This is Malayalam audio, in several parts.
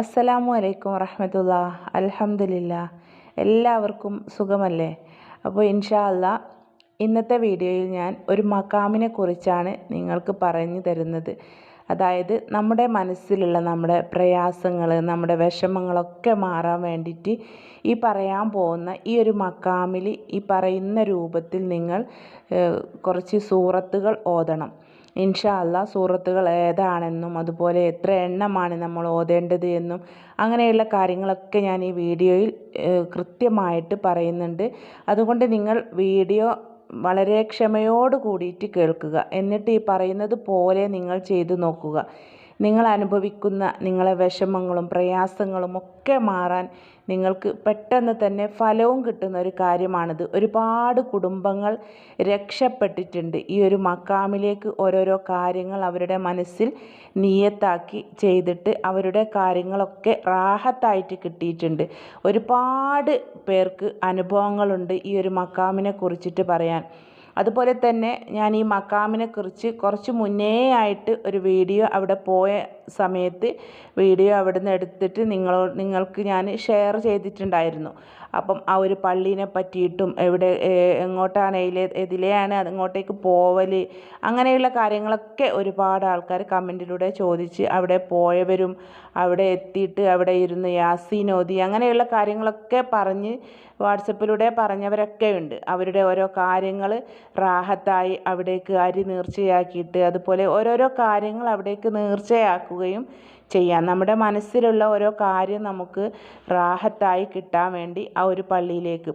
അസ്സലാമു അലൈക്കും വറഹമത്തുള്ള അലഹമില്ല എല്ലാവർക്കും സുഖമല്ലേ? അപ്പോൾ ഇൻഷാ അല്ലാ ഇന്നത്തെ വീഡിയോയിൽ ഞാൻ ഒരു മക്കാമിനെ കുറിച്ചാണ് നിങ്ങൾക്ക് പറഞ്ഞു തരുന്നത്. അതായത് നമ്മുടെ മനസ്സിലുള്ള നമ്മുടെ പ്രയാസങ്ങൾ നമ്മുടെ വിഷമങ്ങളൊക്കെ മാറാൻ വേണ്ടിയിട്ട് ഈ പറയാൻ പോകുന്ന ഈ ഒരു മക്കാമിൽ ഈ പറയുന്ന രൂപത്തിൽ നിങ്ങൾ കുറച്ച് സൂറത്തുകൾ ഓതണം. ഇൻഷാ അല്ലാ സൂറത്തുകൾ ഏതാണെന്നും അതുപോലെ എത്ര എണ്ണമാണ് നമ്മൾ ഓതേണ്ടത് എന്നും അങ്ങനെയുള്ള കാര്യങ്ങളൊക്കെ ഞാൻ ഈ വീഡിയോയിൽ കൃത്യമായിട്ട് പറയുന്നുണ്ട്. അതുകൊണ്ട് നിങ്ങൾ വീഡിയോ വളരെ ക്ഷമയോട് കൂടിയിട്ട് കേൾക്കുക. എന്നിട്ട് ഈ പറയുന്നത് പോലെ നിങ്ങൾ ചെയ്തു നോക്കുക. നിങ്ങൾ അനുഭവിക്കുന്ന നിങ്ങളെ വിഷമങ്ങളും പ്രയാസങ്ങളും ഒക്കെ മാറാൻ നിങ്ങൾക്ക് പെട്ടെന്ന് തന്നെ ഫലവും കിട്ടുന്ന ഒരു കാര്യമാണിത്. ഒരുപാട് കുടുംബങ്ങൾ രക്ഷപ്പെട്ടിട്ടുണ്ട്. ഈ ഒരു മക്കാമിലേക്ക് ഓരോരോ കാര്യങ്ങൾ അവരുടെ മനസ്സിൽ നിയത്താക്കി ചെയ്തിട്ട് അവരുടെ കാര്യങ്ങളൊക്കെ റാഹത്തായിട്ട് കിട്ടിയിട്ടുണ്ട്. ഒരുപാട് പേർക്ക് അനുഭവങ്ങളുണ്ട് ഈ ഒരു മക്കാമിനെ കുറിച്ചിട്ട് പറയാൻ. അതുപോലെ തന്നെ ഞാൻ ഈ മക്കാമിനെ കുറിച്ച് കുറച്ച് മുന്നേ ആയിട്ട് ഒരു വീഡിയോ അവിടെ പോയ സമയത്ത് വീഡിയോ അവിടെ നിന്ന് എടുത്തിട്ട് നിങ്ങളോ നിങ്ങൾക്ക് ഞാൻ ഷെയർ ചെയ്തിട്ടുണ്ടായിരുന്നു. അപ്പം ആ ഒരു പള്ളീനെ പറ്റിയിട്ടും എവിടെ എങ്ങോട്ടാണ് എതിലെയാണ് അങ്ങോട്ടേക്ക് പോവൽ അങ്ങനെയുള്ള കാര്യങ്ങളൊക്കെ ഒരുപാട് ആൾക്കാർ കമന്റിലൂടെ ചോദിച്ച് അവിടെ പോയവരും അവിടെ എത്തിയിട്ട് അവിടെ ഇരുന്ന് യാസീൻ ഓതി അങ്ങനെയുള്ള കാര്യങ്ങളൊക്കെ പറഞ്ഞ് വാട്സപ്പിലൂടെ പറഞ്ഞവരൊക്കെ ഉണ്ട്. അവരുടെ ഓരോ കാര്യങ്ങൾ റാഹത്തായി അവിടേക്ക് അരി നേർച്ചയാക്കിയിട്ട് അതുപോലെ ഓരോരോ കാര്യങ്ങൾ അവിടേക്ക് നേർച്ചയാക്കുകയും ചെയ്യാം. നമ്മുടെ മനസ്സിലുള്ള ഓരോ കാര്യം നമുക്ക് റാഹത്തായി കിട്ടാൻ വേണ്ടി ആ ഒരു പള്ളിയിലേക്ക്.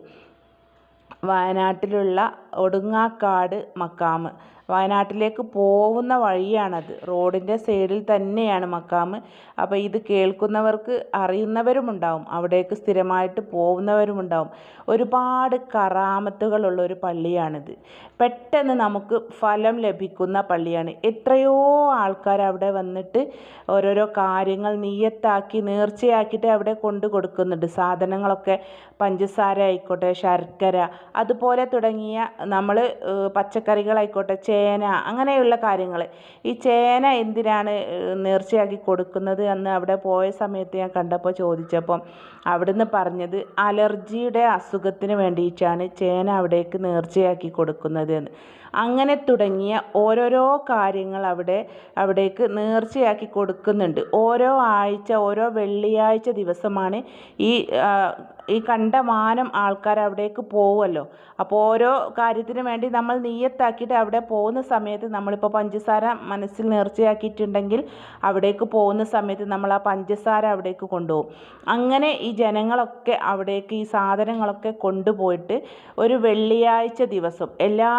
വയനാട്ടിലുള്ള ഒടുങ്ങാക്കാട് മക്കാമ് വയനാട്ടിലേക്ക് പോകുന്ന വഴിയാണത്. റോഡിന്റെ സൈഡിൽ തന്നെയാണ് മക്കാമ്. അപ്പോൾ ഇത് കേൾക്കുന്നവർക്ക് അറിയുന്നവരുമുണ്ടാവും. അവിടേക്ക് സ്ഥിരമായിട്ട് പോകുന്നവരുമുണ്ടാവും. ഒരുപാട് കറാമത്തുകളുള്ള ഒരു പള്ളിയാണിത്. പെട്ടെന്ന് നമുക്ക് ഫലം ലഭിക്കുന്ന പള്ളിയാണ്. എത്രയോ ആൾക്കാർ അവിടെ വന്നിട്ട് ഓരോരോ കാര്യങ്ങൾ നീയത്താക്കി നേർച്ചയാക്കിയിട്ട് അവിടെ കൊണ്ടു കൊടുക്കുന്നുണ്ട്. സാധനങ്ങളൊക്കെ പഞ്ചസാര ആയിക്കോട്ടെ ശർക്കര അതുപോലെ തുടങ്ങിയ നമ്മൾ പച്ചക്കറികളായിക്കോട്ടെ ചേന അങ്ങനെയുള്ള കാര്യങ്ങൾ ഈ ചേന എന്തിനാണ് നേർച്ചയാക്കി കൊടുക്കുന്നത് എന്ന് അവിടെ പോയ സമയത്ത് ഞാൻ കണ്ടപ്പോൾ ചോദിച്ചപ്പം അവിടുന്ന് പറഞ്ഞത് അലർജിയുടെ അസുഖത്തിന് വേണ്ടിയിട്ടാണ് ചേന അവിടേക്ക് നേർച്ചയാക്കി കൊടുക്കുന്നത് എന്ന്. അങ്ങനെ തുടങ്ങിയ ഓരോരോ കാര്യങ്ങൾ അവിടെ അവിടേക്ക് നേർച്ചയാക്കി കൊടുക്കുന്നുണ്ട്. ഓരോ ആഴ്ച ഓരോ വെള്ളിയാഴ്ച ദിവസമാണ് ഈ ഈ കണ്ടമാനം ആൾക്കാർ അവിടേക്ക് പോവുമല്ലോ അപ്പോൾ ഓരോ കാര്യത്തിന് വേണ്ടി നമ്മൾ നീയത്താക്കിയിട്ട് അവിടെ പോകുന്ന സമയത്ത് നമ്മളിപ്പോൾ പഞ്ചസാര മനസ്സിൽ നേർച്ചയാക്കിയിട്ടുണ്ടെങ്കിൽ അവിടേക്ക് പോകുന്ന സമയത്ത് നമ്മൾ ആ പഞ്ചസാര അവിടേക്ക് കൊണ്ടുപോകും. അങ്ങനെ ഈ ജനങ്ങളൊക്കെ അവിടേക്ക് ഈ സാധനങ്ങളൊക്കെ കൊണ്ടുപോയിട്ട് ഒരു വെള്ളിയാഴ്ച ദിവസം എല്ലാ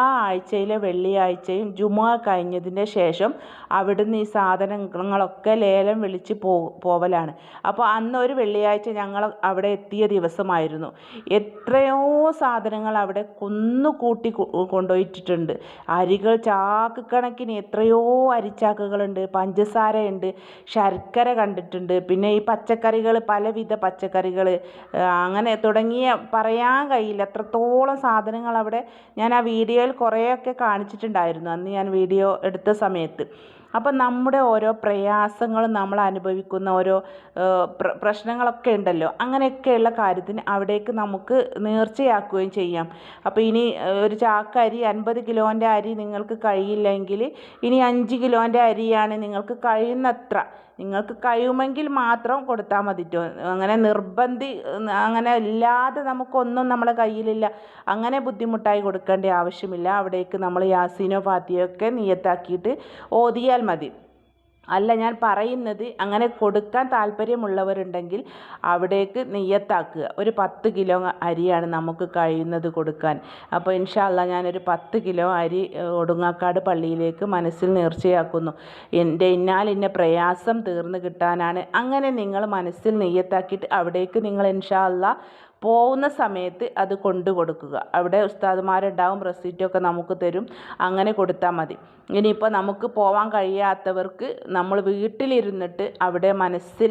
ആഴ്ചയിലെ വെള്ളിയാഴ്ചയും ജുമുഅ കഴിഞ്ഞതിന്റെ ശേഷം അവിടുന്ന് ഈ സാധനങ്ങളൊക്കെ ലേലം വിളിച്ച് പോ പോവലാണ്. അപ്പോൾ അന്ന് ഒരു വെള്ളിയാഴ്ച ഞങ്ങൾ അവിടെ എത്തിയ ദിവസമായിരുന്നു. എത്രയോ സാധനങ്ങൾ അവിടെ കുന്നുകൂട്ടി കൊണ്ടുപോയിട്ടിട്ടുണ്ട് അരികൾ ചാക്ക് കണക്കിന് എത്രയോ അരിച്ചാക്കുകളുണ്ട് പഞ്ചസാരയുണ്ട് ശർക്കര കണ്ടിട്ടുണ്ട് പിന്നെ ഈ പച്ചക്കറികൾ പലവിധ പച്ചക്കറികൾ അങ്ങനെ തുടങ്ങിയ പറയാൻ കഴിയില്ല. എത്രത്തോളം സാധനങ്ങൾ അവിടെ ഞാൻ ആ വീഡിയോയിൽ കുറേയൊക്കെ കാണിച്ചിട്ടുണ്ടായിരുന്നു. അന്ന് ഞാൻ വീഡിയോ എടുത്ത സമയത്ത്. അപ്പം നമ്മുടെ ഓരോ പ്രയാസങ്ങളും നമ്മൾ അനുഭവിക്കുന്ന ഓരോ പ്ര- പ്രശ്നങ്ങളൊക്കെ ഉണ്ടല്ലോ. അങ്ങനെയൊക്കെയുള്ള കാര്യത്തിന് അവിടേക്ക് നമുക്ക് നേർച്ചയാക്കുകയും ചെയ്യാം. അപ്പോൾ ഇനി ഒരു ചാക്ക് അരി അൻപത് കിലോന്റെ അരി നിങ്ങൾക്ക് കഴിയില്ലെങ്കിൽ ഇനി അഞ്ച് കിലോന്റെ അരിയാണ് നിങ്ങൾക്ക് കഴിയുന്നത്ര. നിങ്ങൾക്ക് കഴിയുമെങ്കിൽ മാത്രം കൊടുത്താൽ മതിട്ടോ അങ്ങനെ നിർബന്ധി അങ്ങനെ ഇല്ലാതെ നമുക്കൊന്നും നമ്മളെ കയ്യിലില്ല. അങ്ങനെ ബുദ്ധിമുട്ടായി കൊടുക്കേണ്ട ആവശ്യമില്ല. അവിടേക്ക് നമ്മൾ യാസീനോ ഫാത്തിയോ ഒക്കെ നിയത്താക്കിയിട്ട് ഓതിയാൽ മതി. അല്ല ഞാൻ പറയുന്നത് അങ്ങനെ കൊടുക്കാൻ താല്പര്യമുള്ളവരുണ്ടെങ്കിൽ അവിടേക്ക് നെയ്യത്താക്കുക. ഒരു പത്ത് കിലോ അരിയാണ് നമുക്ക് കഴിയുന്നത് കൊടുക്കാൻ. അപ്പോൾ ഇൻഷാല്ല ഞാനൊരു പത്ത് കിലോ അരി ഒടുങ്ങാക്കാട് പള്ളിയിലേക്ക് മനസ്സിൽ നേർച്ചയാക്കുന്നു. എന്റെ ഇന്നാൽ ഇന്ന പ്രയാസം തീർന്നു കിട്ടാനാണ്. അങ്ങനെ നിങ്ങൾ മനസ്സിൽ നെയ്യത്താക്കിയിട്ട് അവിടേക്ക് നിങ്ങൾ ഇൻഷാല്ല പോകുന്ന സമയത്ത് അത് കൊണ്ടു കൊടുക്കുക. അവിടെ ഉസ്താദുമാരുണ്ടാവും റെസീറ്റൊക്കെ നമുക്ക് തരും. അങ്ങനെ കൊടുത്താൽ മതി. ഇനിയിപ്പോൾ നമുക്ക് പോകാൻ കഴിയാത്തവർക്ക് നമ്മൾ വീട്ടിലിരുന്നിട്ട് അവിടെ മനസ്സിൽ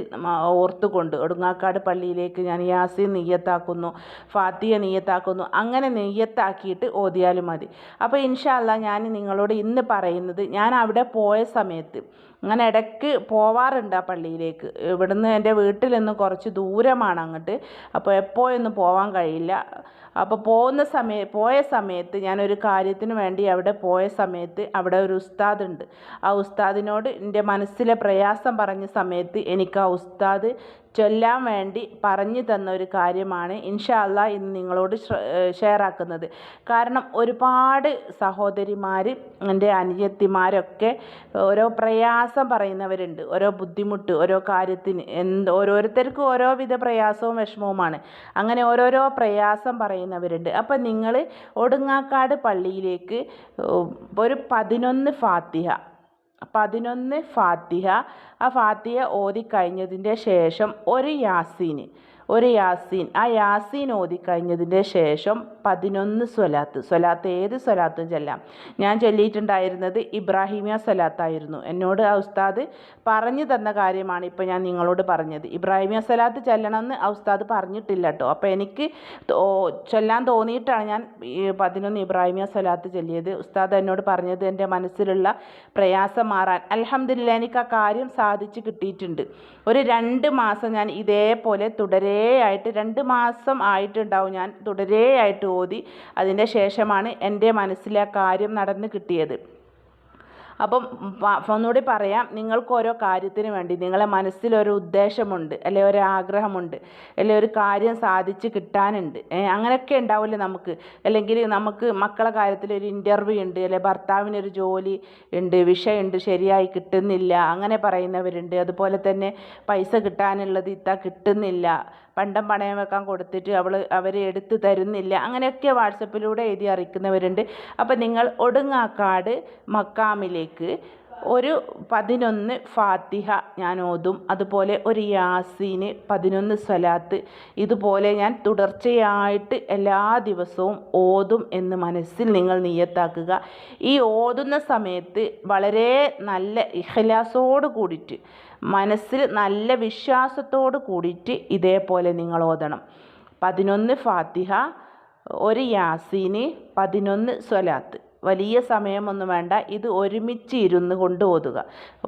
ഓർത്തുകൊണ്ട് ഒടുങ്ങാക്കാട് പള്ളിയിലേക്ക് ഞാൻ യാസി നെയ്യത്താക്കുന്നു ഫാത്തിയ നെയ്യത്താക്കുന്നു അങ്ങനെ നെയ്യത്താക്കിയിട്ട് ഓതിയാലും മതി. അപ്പോൾ ഇൻഷാല്ല ഞാൻ നിങ്ങളോട് ഇന്ന് പറയുന്നത് ഞാൻ അവിടെ പോയ സമയത്ത് അങ്ങനെ ഇടയ്ക്ക് പോവാറുണ്ട് ആ പള്ളിയിലേക്ക്. ഇവിടുന്ന് എന്റെ വീട്ടിൽ നിന്ന് കുറച്ച് ദൂരമാണ് അങ്ങോട്ട്. അപ്പോൾ എപ്പോഴൊന്നും പോവാൻ കഴിയില്ല. അപ്പോൾ പോകുന്ന സമയ പോയ സമയത്ത് ഞാനൊരു കാര്യത്തിന് വേണ്ടി അവിടെ പോയ സമയത്ത് അവിടെ ഒരു ഉസ്താദ് ഉണ്ട് ആ ഉസ്താദിനോട് എന്റെ മനസ്സിലെ പ്രയാസം പറഞ്ഞ സമയത്ത് എനിക്ക് ആ ഉസ്താദ് ചൊല്ലാൻ വേണ്ടി പറഞ്ഞു തന്ന ഒരു കാര്യമാണ് ഇൻഷാ അല്ലാ ഇന്ന് നിങ്ങളോട് ഷെയർ ആക്കുന്നത് കാരണം ഒരുപാട് സഹോദരിമാർ എന്റെ അനുജത്തിമാരൊക്കെ ഓരോ പ്രയാസം പറയുന്നവരുണ്ട്. ഓരോ ബുദ്ധിമുട്ട് ഓരോ കാര്യത്തിന് എന്ത് ഓരോരുത്തർക്കും ഓരോ വിധ പ്രയാസവും വിഷമവുമാണ്. അങ്ങനെ ഓരോരോ പ്രയാസം പറയുന്നവരുണ്ട്. അപ്പം നിങ്ങൾ ഒടുങ്ങാക്കാട് പള്ളിയിലേക്ക് ഒരു പതിനൊന്ന് ഫാത്തിഹ പതിനൊന്ന് ഫാത്തിഹ. ആ ഫാത്തിഹ ഓതി കഴിഞ്ഞതിന്റെ ശേഷം ഒരു യാസീന്. ഒരു യാസീൻ. ആ യാസീൻ ഓതി കഴിഞ്ഞതിന്റെ ശേഷം പതിനൊന്ന് സ്വലാത്ത്. സ്വലാത്ത് ഏത് സ്വലാത്തും ചെല്ലാം. ഞാൻ ചൊല്ലിയിട്ടുണ്ടായിരുന്നത് ഇബ്രാഹിമിയ സ്വലാത്തായിരുന്നു. എന്നോട് ആ ഉസ്താദ് പറഞ്ഞു തന്ന കാര്യമാണ് ഇപ്പോൾ ഞാൻ നിങ്ങളോട് പറഞ്ഞത്. ഇബ്രാഹിമിയ സ്വലാത്ത് ചെല്ലണമെന്ന് ആ ഉസ്താദ് പറഞ്ഞിട്ടില്ല കേട്ടോ. അപ്പോൾ എനിക്ക് ചൊല്ലാൻ തോന്നിയിട്ടാണ് ഞാൻ പതിനൊന്ന് ഇബ്രാഹിമിയ സ്വലാത്ത് ചൊല്ലിയത്. ഉസ്താദ് എന്നോട് പറഞ്ഞത് എന്റെ മനസ്സിലുള്ള പ്രയാസം മാറാൻ. അലഹമില്ല എനിക്ക് ആ കാര്യം സാധിച്ചു കിട്ടിയിട്ടുണ്ട്. ഒരു രണ്ട് മാസം ഞാൻ ഇതേപോലെ തുടരെയായിട്ട് രണ്ട് മാസം ആയിട്ടുണ്ടാവും ഞാൻ തുടരെയായിട്ട് ഓതി. അതിന്റെ ശേഷമാണ് എന്റെ മനസ്സിലെ കാര്യം നടന്ന് കിട്ടിയത്. അപ്പം ഒന്നുകൂടി പറയാം. നിങ്ങൾക്ക് ഓരോ കാര്യത്തിന് വേണ്ടി നിങ്ങളെ മനസ്സിലൊരു ഉദ്ദേശമുണ്ട് അല്ലെ ഒരു ആഗ്രഹമുണ്ട് അല്ലെ ഒരു കാര്യം സാധിച്ച് കിട്ടാനുണ്ട്. അങ്ങനെയൊക്കെ ഉണ്ടാവില്ലേ നമുക്ക്? അല്ലെങ്കിൽ നമുക്ക് മക്കളെ കാര്യത്തിൽ ഒരു ഇന്റർവ്യൂ ഉണ്ട് അല്ലെ ഭർത്താവിനൊരു ജോലി ഉണ്ട് വിഷയമുണ്ട് ശരിയായി കിട്ടുന്നില്ല അങ്ങനെ പറയുന്നവരുണ്ട്. അതുപോലെ തന്നെ പൈസ കിട്ടാനുള്ളത് ഇത്ത കിട്ടുന്നില്ല. പണ്ടം പണയം വെക്കാൻ കൊടുത്തിട്ട് അവൾ അവർ എടുത്തു തരുന്നില്ല. അങ്ങനെയൊക്കെ വാട്സപ്പിലൂടെ എഴുതി അറിയിക്കുന്നവരുണ്ട്. അപ്പോൾ നിങ്ങൾ ഒടുങ്ങാക്കാട് മക്കാമിലേക്ക് ഒരു പതിനൊന്ന് ഫാത്തിഹ ഞാൻ ഓതും. അതുപോലെ ഒരു യാസീന് പതിനൊന്ന് സ്വലാത്ത്. ഇതുപോലെ ഞാൻ തുടർച്ചയായിട്ട് എല്ലാ ദിവസവും ഓതും എന്ന് മനസ്സിൽ നിങ്ങൾ നിയത്താക്കുക. ഈ ഓതുന്ന സമയത്ത് വളരെ നല്ല ഇഹ്ലാസോട് കൂടിയിട്ട് മനസ്സിൽ നല്ല വിശ്വാസത്തോട് കൂടിയിട്ട് ഇതേപോലെ നിങ്ങൾ ഓതണം. പതിനൊന്ന് ഫാത്തിഹ ഒരു യാസീന് പതിനൊന്ന് സ്വലാത്ത്. വലിയ സമയമൊന്നും വേണ്ട. ഇത് ഒരുമിച്ച് ഇരുന്ന് കൊണ്ട് ഓതുക.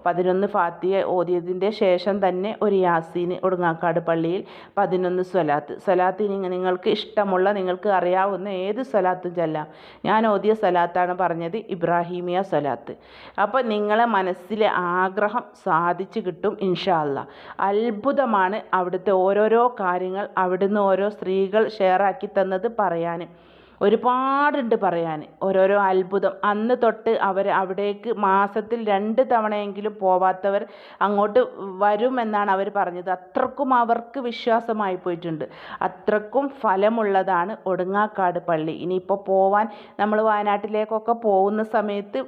പതിനൊന്ന് ഫാത്തിയ ഓതിയതിന്റെ ശേഷം തന്നെ ഒരു യാസീന് ഒടുങ്ങാക്കാട് പള്ളിയിൽ പതിനൊന്ന് സ്വലാത്ത്. സ്വലാത്തിന് നിങ്ങൾക്ക് ഇഷ്ടമുള്ള നിങ്ങൾക്ക് അറിയാവുന്ന ഏത് സ്വലാത്തും ചെല്ലാം. ഞാൻ ഓതിയ സ്വലാത്താണ് പറഞ്ഞത് ഇബ്രാഹീമിയ സ്വലാത്ത്. അപ്പോൾ നിങ്ങളെ മനസ്സിലെ ആഗ്രഹം സാധിച്ചു കിട്ടും ഇൻഷാല്ല അത്ഭുതമാണ് അവിടുത്തെ ഓരോരോ കാര്യങ്ങൾ അവിടുന്ന് ഓരോ സ്ത്രീകൾ ഷെയറാക്കി തന്നത് പറയാൻ. ഒരുപാടുണ്ട് പറയാൻ. ഓരോരോ അത്ഭുതം. അന്ന് തൊട്ട് അവർ അവിടേക്ക് മാസത്തിൽ രണ്ട് തവണയെങ്കിലും പോവാത്തവർ അങ്ങോട്ട് വരുമെന്നാണ് അവർ പറഞ്ഞത്. അത്രക്കും അവർക്ക് വിശ്വാസമായി പോയിട്ടുണ്ട്. അത്രക്കും ഫലമുള്ളതാണ് ഒടുങ്ങാക്കാട് പള്ളി. ഇനിയിപ്പോൾ പോവാൻ നമ്മൾ വയനാട്ടിലേക്കൊക്കെ പോകുന്ന സമയത്ത്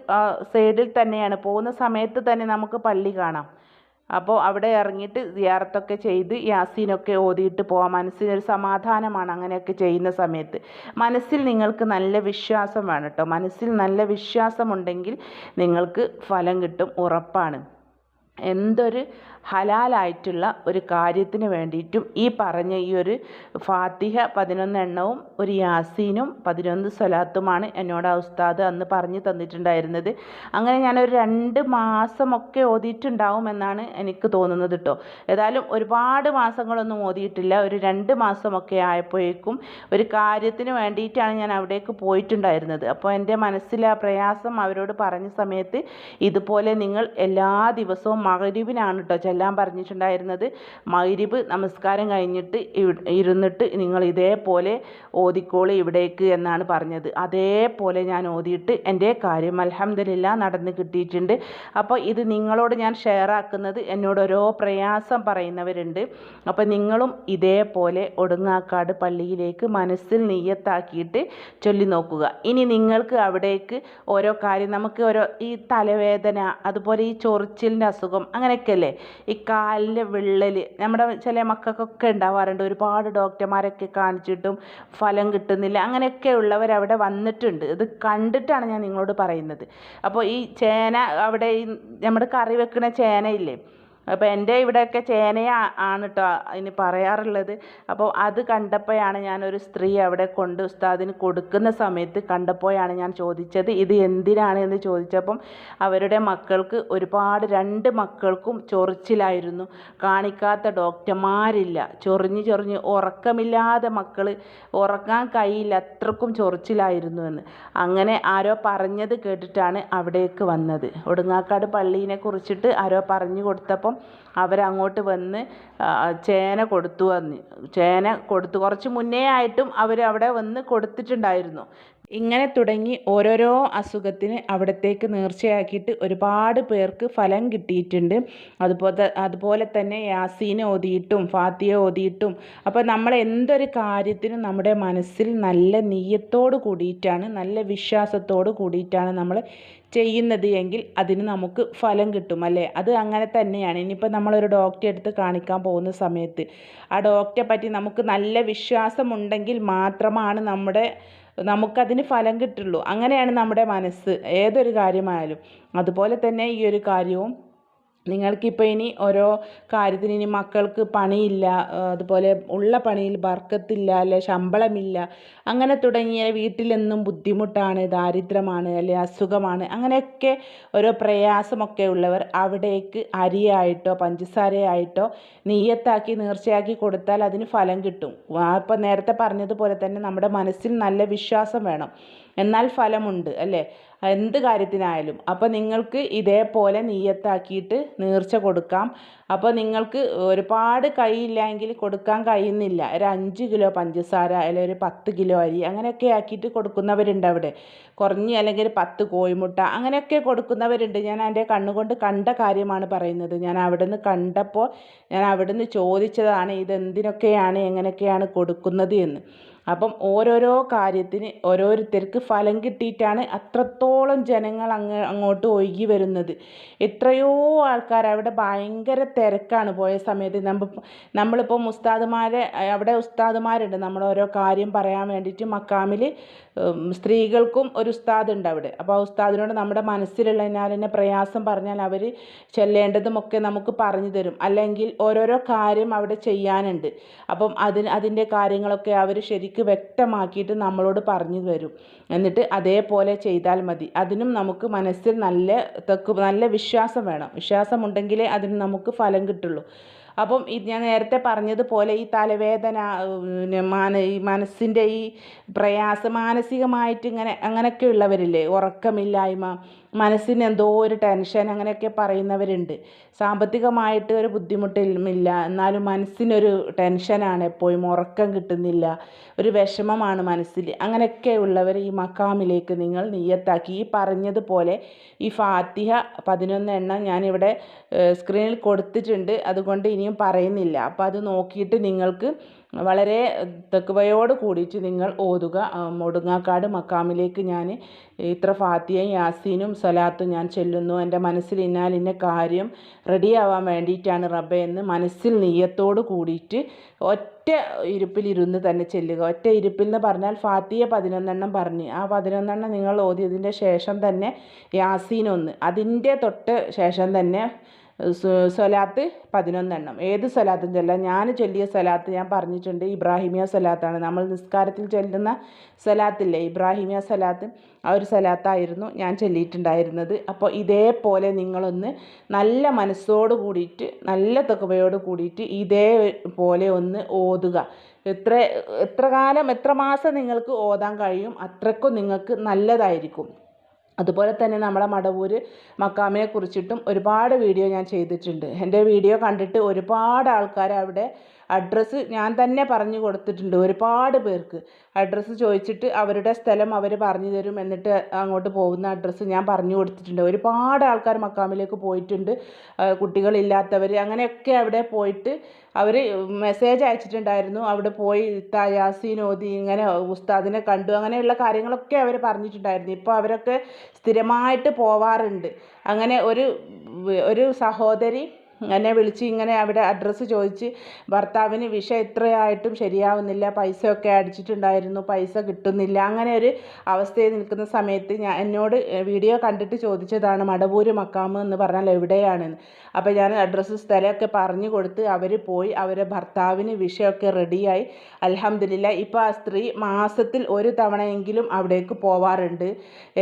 സൈഡിൽ തന്നെയാണ്. പോകുന്ന സമയത്ത് തന്നെ നമുക്ക് പള്ളി കാണാം. അപ്പോൾ അവിടെ ഇറങ്ങിയിട്ട് സിയാറത്തൊക്കെ ചെയ്ത് യാസീനൊക്കെ ഓതിയിട്ട് പോവാം. മനസ്സിനൊരു സമാധാനമാണ് അങ്ങനെയൊക്കെ ചെയ്യുന്ന സമയത്ത്. മനസ്സിൽ നിങ്ങൾക്ക് നല്ല വിശ്വാസം വേണം കേട്ടോ. മനസ്സിൽ നല്ല വിശ്വാസമുണ്ടെങ്കിൽ നിങ്ങൾക്ക് ഫലം കിട്ടും ഉറപ്പാണ്. എന്തൊരു ഹലാലായിട്ടുള്ള ഒരു കാര്യത്തിന് വേണ്ടിയിട്ടും ഈ പറഞ്ഞ ഈ ഒരു ഫാത്തിഹ പതിനൊന്നെണ്ണവും ഒരു യാസീനും പതിനൊന്ന് സ്വലാത്തുമാണ് എന്നോട് ആ ഉസ്താദ് അന്ന് പറഞ്ഞു തന്നിട്ടുണ്ടായിരുന്നത്. അങ്ങനെ ഞാനൊരു രണ്ട് മാസമൊക്കെ ഓതിയിട്ടുണ്ടാവും എന്നാണ് എനിക്ക് തോന്നുന്നത് കേട്ടോ ഏതായാലും ഒരുപാട് മാസങ്ങളൊന്നും ഓതിയിട്ടില്ല. ഒരു രണ്ട് മാസമൊക്കെ ആയപ്പോഴേക്കും ഒരു കാര്യത്തിന് വേണ്ടിയിട്ടാണ് ഞാൻ അവിടേക്ക് പോയിട്ടുണ്ടായിരുന്നത്. അപ്പോൾ എന്റെ മനസ്സിലെ ആ പ്രയാസം അവരോട് പറഞ്ഞ സമയത്ത് ഇതുപോലെ നിങ്ങൾ എല്ലാ ദിവസവും മകരിവിനാണ് കേട്ടോ ചെല്ലാൻ പറഞ്ഞിട്ടുണ്ടായിരുന്നത്. മൈരിബ് നമസ്കാരം കഴിഞ്ഞിട്ട് ഇരുന്നിട്ട് നിങ്ങൾ ഇതേപോലെ ഓതിക്കോളി ഇവിടേക്ക് എന്നാണ് പറഞ്ഞത്. അതേപോലെ ഞാൻ ഓതിയിട്ട് എന്റെ കാര്യം അലഹമില്ല നടന്ന് കിട്ടിയിട്ടുണ്ട്. അപ്പോൾ ഇത് നിങ്ങളോട് ഞാൻ ഷെയർ ആക്കുന്നത് എന്നോട് ഓരോ പ്രയാസം പറയുന്നവരുണ്ട്. അപ്പോൾ നിങ്ങളും ഇതേപോലെ ഒടുങ്ങാക്കാട് പള്ളിയിലേക്ക് മനസ്സിൽ നെയ്യത്താക്കിയിട്ട് ചൊല്ലി നോക്കുക. ഇനി നിങ്ങൾക്ക് അവിടേക്ക് ഓരോ കാര്യം നമുക്ക് ഓരോ ഈ തലവേദന അതുപോലെ ഈ ചൊറിച്ചിലിന്റെ അസുഖം അങ്ങനെയൊക്കെയല്ലേ ഈ കാലിന്റെ വിള്ളൽ നമ്മുടെ ചില മക്കൾക്കൊക്കെ ഉണ്ടാവാറുണ്ട്. ഒരുപാട് ഡോക്ടർമാരൊക്കെ കാണിച്ചിട്ടും ഫലം കിട്ടുന്നില്ല. അങ്ങനെയൊക്കെ ഉള്ളവർ അവിടെ വന്നിട്ടുണ്ട്. ഇത് കണ്ടിട്ടാണ് ഞാൻ നിങ്ങളോട് പറയുന്നത്. അപ്പോൾ ഈ ചേന അവിടെ ഈ നമ്മുടെ കറി വെക്കുന്ന ചേനയില്ലേ അപ്പോൾ എന്റെ ഇവിടെയൊക്കെ ചേനയ ആണ് കേട്ടോ ഇനി പറയാറുള്ളത്. അപ്പോൾ അത് കണ്ടപ്പോഴാണ് ഞാനൊരു സ്ത്രീ അവിടെ കൊണ്ട് ഉസ്താദിന് കൊടുക്കുന്ന സമയത്ത് കണ്ടപ്പോഴാണ് ഞാൻ ചോദിച്ചത് ഇത് എന്തിനാണ്? എന്ന് ചോദിച്ചപ്പം അവരുടെ മക്കൾക്ക് ഒരുപാട് രണ്ട് മക്കൾക്കും ചൊറിച്ചിലായിരുന്നു. കാണിക്കാത്ത ഡോക്ടർമാരില്ല. ചൊറിഞ്ഞ് ചൊറിഞ്ഞ് ഉറക്കമില്ലാതെ മക്കൾ ഉറങ്ങാൻ കഴിയില്ല അത്രക്കും ചൊറിച്ചിലായിരുന്നു എന്ന്. അങ്ങനെ ആരോ പറഞ്ഞത് കേട്ടിട്ടാണ് അവിടേക്ക് വന്നത്. ഒടുങ്ങാക്കാട് പള്ളീനെ കുറിച്ചിട്ട് ആരോ പറഞ്ഞു കൊടുത്തപ്പം അവരങ്ങോട്ട് വന്ന് ചേന കൊടുത്തു വന്ന്. ചേന കൊടുത്തു. കുറച്ച് മുന്നേ ആയിട്ടും അവർ അവിടെ വന്ന് കൊടുത്തിട്ടുണ്ടായിരുന്നു. ഇങ്ങനെ തുടങ്ങി ഓരോരോ അസുഖത്തിന് അവിടത്തേക്ക് നേർച്ചയാക്കിയിട്ട് ഒരുപാട് പേർക്ക് ഫലം കിട്ടിയിട്ടുണ്ട്. അതുപോലെ അതുപോലെ തന്നെ യാസീൻ ഓതിയിട്ടും ഫാത്തിയ ഓതിയിട്ടും. അപ്പോൾ നമ്മൾ എന്തൊരു കാര്യത്തിനും നമ്മുടെ മനസ്സിൽ നല്ല നീയത്തോട് കൂടിയിട്ടാണ് നല്ല വിശ്വാസത്തോട് കൂടിയിട്ടാണ് നമ്മൾ ചെയ്യുന്നത് എങ്കിൽ അതിന് നമുക്ക് ഫലം കിട്ടും അല്ലേ? അത് അങ്ങനെ തന്നെയാണ്. ഇനിയിപ്പോൾ നമ്മളൊരു ഡോക്ടറെ അടുത്ത് കാണിക്കാൻ പോകുന്ന സമയത്ത്. ആ ഡോക്ടറെ പറ്റി നമുക്ക് നല്ല വിശ്വാസമുണ്ടെങ്കിൽ മാത്രമാണ് നമ്മുടെ നമുക്കതിന് ഫലം കിട്ടുള്ളൂ. അങ്ങനെയാണ് നമ്മുടെ മനസ്സ്. ഏതൊരു കാര്യമായാലും. അതുപോലെ തന്നെ ഈ ഒരു കാര്യവും നിങ്ങൾക്കിപ്പോൾ ഇനി ഓരോ കാര്യത്തിന് ഇനി മക്കൾക്ക് പണിയില്ല അതുപോലെ ഉള്ള പണിയിൽ ബർക്കത്തില്ല അല്ലെ ശമ്പളമില്ല അങ്ങനെ തുടങ്ങിയ വീട്ടിലെന്നും ബുദ്ധിമുട്ടാണ് ദാരിദ്ര്യമാണ് അല്ലെ അസുഖമാണ് അങ്ങനെയൊക്കെ ഓരോ പ്രയാസമൊക്കെ ഉള്ളവർ അവിടേക്ക് അരിയായിട്ടോ പഞ്ചസാരയായിട്ടോ നെയ്യത്താക്കി നേർച്ചയാക്കി കൊടുത്താൽ അതിന് ഫലം കിട്ടും. ഇപ്പം നേരത്തെ പറഞ്ഞതുപോലെ തന്നെ നമ്മുടെ മനസ്സിൽ നല്ല വിശ്വാസം വേണം. എന്നാൽ ഫലമുണ്ട് അല്ലേ? എന്ത് കാര്യത്തിനായാലും. അപ്പോൾ നിങ്ങൾക്ക് ഇതേപോലെ നീയത്താക്കിയിട്ട് നീർച്ച കൊടുക്കാം. അപ്പോൾ നിങ്ങൾക്ക് ഒരുപാട് കൈയില്ലെങ്കിൽ കൊടുക്കാൻ കഴിയുന്നില്ല. ഒരു അഞ്ച് കിലോ പഞ്ചസാര അല്ലെങ്കിൽ ഒരു പത്ത് കിലോ അരി അങ്ങനെയൊക്കെ ആക്കിയിട്ട് കൊടുക്കുന്നവരുണ്ട് അവിടെ. കുറഞ്ഞ് അല്ലെങ്കിൽ പത്ത് കോഴിമുട്ട അങ്ങനെയൊക്കെ കൊടുക്കുന്നവരുണ്ട്. ഞാൻ എന്റെ കണ്ണുകൊണ്ട് കണ്ട കാര്യമാണ് പറയുന്നത്. ഞാൻ അവിടെ നിന്ന് കണ്ടപ്പോൾ ഞാൻ അവിടെ നിന്ന് ചോദിച്ചതാണ് ഇതെന്തിനൊക്കെയാണ് എങ്ങനെയൊക്കെയാണ് കൊടുക്കുന്നത് എന്ന്. അപ്പം ഓരോരോ കാര്യത്തിന് ഓരോരുത്തർക്ക് ഫലം കിട്ടിയിട്ടാണ് അത്രത്തോളം ജനങ്ങൾ അങ്ങ് അങ്ങോട്ട് ഒഴുകി വരുന്നത്. എത്രയോ ആൾക്കാർ അവിടെ ഭയങ്കര തിരക്കാണ് പോയ സമയത്ത്. നമ്മൾ നമ്മളിപ്പോൾ ഉസ്താദുമാരെ അവിടെ ഉസ്താദുമാരുണ്ട്. നമ്മൾ ഓരോ കാര്യം പറയാൻ വേണ്ടിയിട്ട് മക്കാമിൽ സ്ത്രീകൾക്കും ഒരു ഉസ്താദ് ഉണ്ട് അവിടെ. അപ്പോൾ ആ ഉസ്താദിനോട് നമ്മുടെ മനസ്സിലുള്ളതിനാൽ തന്നെ പ്രയാസം പറഞ്ഞാൽ അവർ ചെല്ലേണ്ടതുമൊക്കെ നമുക്ക് പറഞ്ഞു തരും. അല്ലെങ്കിൽ ഓരോരോ കാര്യം അവിടെ ചെയ്യാനുണ്ട്. അപ്പം അതിന് അതിന്റെ കാര്യങ്ങളൊക്കെ അവർ ശരിക്കും വ്യക്തമാക്കിയിട്ട് നമ്മളോട് പറഞ്ഞു തരും. എന്നിട്ട് അതേപോലെ ചെയ്താൽ മതി. അതിനും നമുക്ക് മനസ്സിൽ നല്ല തെക്ക് നല്ല വിശ്വാസം വേണം. വിശ്വാസമുണ്ടെങ്കിലേ അതിന് നമുക്ക് ഫലം കിട്ടുള്ളൂ. അപ്പം ഇത് ഞാൻ നേരത്തെ പറഞ്ഞതുപോലെ ഈ തലവേദന മാന ഈ മനസ്സിന്റെ ഈ പ്രയാസം മാനസികമായിട്ട് ഇങ്ങനെ അങ്ങനെയൊക്കെ ഉള്ളവരില്ലേ ഉറക്കമില്ലായ്മ മനസ്സിന് എന്തോ ഒരു ടെൻഷൻ അങ്ങനെയൊക്കെ പറയുന്നവരുണ്ട്. സാമ്പത്തികമായിട്ട് ഒരു ബുദ്ധിമുട്ടില്ല എന്നാലും മനസ്സിനൊരു ടെൻഷനാണ് എപ്പോഴും. ഉറക്കം കിട്ടുന്നില്ല. ഒരു വിഷമമാണ് മനസ്സിൽ. അങ്ങനെയൊക്കെ ഉള്ളവർ ഈ മക്കാമിലേക്ക് നിങ്ങൾ നീയത്താക്കി ഈ പറഞ്ഞതുപോലെ ഈ ഫാത്തിഹ പതിനൊന്ന് എണ്ണം ഞാനിവിടെ സ്ക്രീനിൽ കൊടുത്തിട്ടുണ്ട്. അതുകൊണ്ട് ഇനിയും പറയുന്നില്ല. അപ്പോൾ അത് നോക്കിയിട്ട് നിങ്ങൾക്ക് വളരെ തെക്കുവയോട് കൂടിയിട്ട് നിങ്ങൾ ഓതുക. മുടുങ്ങാക്കാട് മക്കാമിലേക്ക് ഞാൻ ഇത്ര ഫാത്തിയയും യാസീനും സലാത്തും ഞാൻ ചെല്ലുന്നു. എന്റെ മനസ്സിൽ ഇന്നാൽ ഇന്ന കാര്യം റെഡിയാവാൻ വേണ്ടിയിട്ടാണ് റബ്ബെ എന്ന് മനസ്സിൽ നീയത്തോട് കൂടിയിട്ട് ഒറ്റ ഇരുപ്പിലിരുന്ന് തന്നെ ചെല്ലുക. ഒറ്റ ഇരുപ്പിൽ എന്ന് പറഞ്ഞാൽ ഫാത്തിയ പതിനൊന്നെണ്ണം പറഞ്ഞ്. ആ പതിനൊന്നെണ്ണം നിങ്ങൾ ഓതിയതിന്റെ ശേഷം തന്നെ യാസീൻ ഒന്ന് അതിന്റെ തൊട്ട് ശേഷം തന്നെ സ്വലാത്ത് പതിനൊന്നെണ്ണം. ഏത് സ്വലാത്തും ചൊല്ലാം. ഞാൻ ചൊല്ലിയ സ്വലാത്ത് ഞാൻ പറഞ്ഞിട്ടുണ്ട്. ഇബ്രാഹിമിയ സ്വലാത്താണ് നമ്മൾ നിസ്കാരത്തിൽ ചൊല്ലുന്ന സ്വലാത്തില്ലേ ഇബ്രാഹിമിയ സ്വലാത്ത് ആ ഒരു സ്വലാത്തായിരുന്നു ഞാൻ ചൊല്ലിയിട്ടുണ്ടായിരുന്നത്. അപ്പോൾ ഇതേപോലെ നിങ്ങളൊന്ന് നല്ല മനസ്സോട് കൂടിയിട്ട് നല്ല തെക്കുവയോട് കൂടിയിട്ട് ഇതേപോലെ ഒന്ന് ഓതുക. എത്ര എത്ര കാലം എത്ര മാസം നിങ്ങൾക്ക് ഓതാൻ കഴിയും? അത്രക്കും നിങ്ങൾക്ക് നല്ലതായിരിക്കും. അതുപോലെ തന്നെ നമ്മളെ മടവൂര് മക്കാമിനെ കുറിച്ചിട്ടും ഒരുപാട് വീഡിയോ ഞാൻ ചെയ്തിട്ടുണ്ട്. എന്റെ വീഡിയോ കണ്ടിട്ട് ഒരുപാട് ആൾക്കാർ അവിടെ അഡ്രസ്സ് ഞാൻ തന്നെ പറഞ്ഞു കൊടുത്തിട്ടുണ്ട് ഒരുപാട് പേർക്ക്. അഡ്രസ്സ് ചോദിച്ചിട്ട് അവരുടെ സ്ഥലം അവർ പറഞ്ഞു തരും എന്നിട്ട് അങ്ങോട്ട് പോകുന്ന അഡ്രസ്സ് ഞാൻ പറഞ്ഞു കൊടുത്തിട്ടുണ്ട്. ഒരുപാട് ആൾക്കാർ മക്കാമിലേക്ക് പോയിട്ടുണ്ട്. കുട്ടികളില്ലാത്തവർ അങ്ങനെയൊക്കെ അവിടെ പോയിട്ട് അവർ മെസ്സേജ് അയച്ചിട്ടുണ്ടായിരുന്നു. അവിടെ പോയി യാസീൻ ഓതി ഇങ്ങനെ ഉസ്താദിനെ കണ്ടു. അങ്ങനെയുള്ള കാര്യങ്ങളൊക്കെ അവർ പറഞ്ഞിട്ടുണ്ടായിരുന്നു. ഇപ്പോൾ അവരൊക്കെ സ്ഥിരമായിട്ട് പോവാറുണ്ട്. അങ്ങനെ ഒരു ഒരു സഹോദരി എന്നെ വിളിച്ച് ഇങ്ങനെ അവിടെ അഡ്രസ്സ് ചോദിച്ച് ഭർത്താവിന് വിഷ എത്രയായിട്ടും ശരിയാവുന്നില്ല പൈസയൊക്കെ അടിച്ചിട്ടുണ്ടായിരുന്നു പൈസ കിട്ടുന്നില്ല. അങ്ങനെ ഒരു അവസ്ഥയിൽ നിൽക്കുന്ന സമയത്ത് ഞാൻ എന്നോട് വീഡിയോ കണ്ടിട്ട് ചോദിച്ചതാണ് മടവൂര് മക്കാമ് എന്ന് പറഞ്ഞാൽ എവിടെയാണെന്ന്. അപ്പോൾ ഞാൻ അഡ്രസ്സ് സ്ഥലമൊക്കെ പറഞ്ഞു കൊടുത്ത് അവർ പോയി അവരെ ഭർത്താവിന് വിഷയമൊക്കെ റെഡിയായി അലഹമില്ല ഇപ്പോൾ ആ സ്ത്രീ മാസത്തിൽ ഒരു തവണയെങ്കിലും അവിടേക്ക് പോവാറുണ്ട്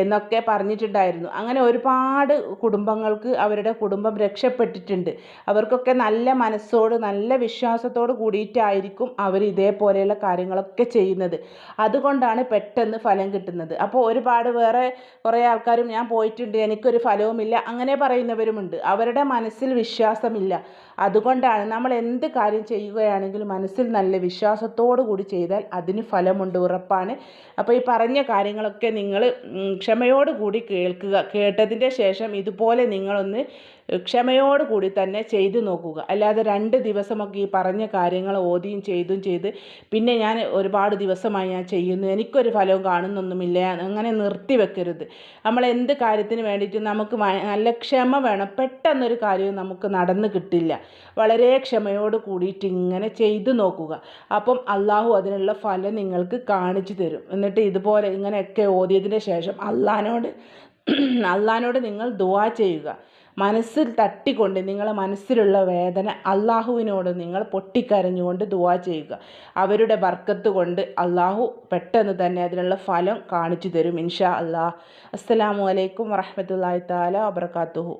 എന്നൊക്കെ പറഞ്ഞിട്ടുണ്ടായിരുന്നു. അങ്ങനെ ഒരുപാട് കുടുംബങ്ങൾക്ക് അവരുടെ കുടുംബം രക്ഷപ്പെട്ടിട്ടുണ്ട്. അവർക്കൊക്കെ നല്ല മനസ്സോട് നല്ല വിശ്വാസത്തോട് കൂടിയിട്ടായിരിക്കും അവർ ഇതേപോലെയുള്ള കാര്യങ്ങളൊക്കെ ചെയ്യുന്നത്. അതുകൊണ്ടാണ് പെട്ടെന്ന് ഫലം കിട്ടുന്നത്. അപ്പോൾ ഒരുപാട് വേറെ കുറേ ആൾക്കാരും ഞാൻ പോയിട്ടുണ്ട് എനിക്കൊരു ഫലവുമില്ല അങ്ങനെ പറയുന്നവരുമുണ്ട്. അവരുടെ മനസ്സിൽ വിശ്വാസമില്ല. അതുകൊണ്ടാണ് നമ്മൾ എന്ത് കാര്യം ചെയ്യുകയാണെങ്കിലും മനസ്സിൽ നല്ല വിശ്വാസത്തോടു കൂടി ചെയ്താൽ അതിന് ഫലമുണ്ട് ഉറപ്പാണ്. അപ്പോൾ ഈ പറഞ്ഞ കാര്യങ്ങളൊക്കെ നിങ്ങൾ ക്ഷമയോടുകൂടി കേൾക്കുക. കേട്ടതിന്റെ ശേഷം ഇതുപോലെ നിങ്ങളൊന്ന് ക്ഷമയോടുകൂടി തന്നെ ചെയ്തു നോക്കുക. അല്ലാതെ രണ്ട് ദിവസമൊക്കെ ഈ പറഞ്ഞ കാര്യങ്ങൾ ഓതിയും ചെയ്തും ചെയ്ത് പിന്നെ ഞാൻ ഒരുപാട് ദിവസമായി ഞാൻ ചെയ്യുന്നു. എനിക്കൊരു ഫലവും കാണുന്നൊന്നുമില്ല. അങ്ങനെ നിർത്തി വെക്കരുത്. നമ്മൾ എന്ത് കാര്യത്തിന് വേണ്ടിയിട്ട് നമുക്ക് നല്ല ക്ഷമ വേണം. പെട്ടെന്നൊരു കാര്യവും നമുക്ക് നടന്ന് കിട്ടില്ല. വളരെ ക്ഷമയോട് കൂടിയിട്ട് ഇങ്ങനെ ചെയ്തു നോക്കുക. അപ്പം അള്ളാഹു അതിനുള്ള ഫലം നിങ്ങൾക്ക് കാണിച്ചു തരും. എന്നിട്ട് ഇതുപോലെ ഇങ്ങനെയൊക്കെ ഓതിയതിന് ശേഷം അള്ളഹാനോട് അള്ളഹാനോട് നിങ്ങൾ ദുവാ ചെയ്യുക. മനസ്സിൽ തട്ടിക്കൊണ്ട് നിങ്ങളെ മനസ്സിലുള്ള വേദന അള്ളാഹുവിനോട് നിങ്ങൾ പൊട്ടിക്കരഞ്ഞുകൊണ്ട് ദുവാ ചെയ്യുക. അവരുടെ ബർക്കത്ത് കൊണ്ട് അള്ളാഹു പെട്ടെന്ന് തന്നെ അതിനുള്ള ഫലം കാണിച്ചു തരും ഇൻഷാ അള്ളാഹ് അസ്സലാമു അലൈക്കും വറഹമത്തല്ലാഹി താല വബർക്കാത്തുഹു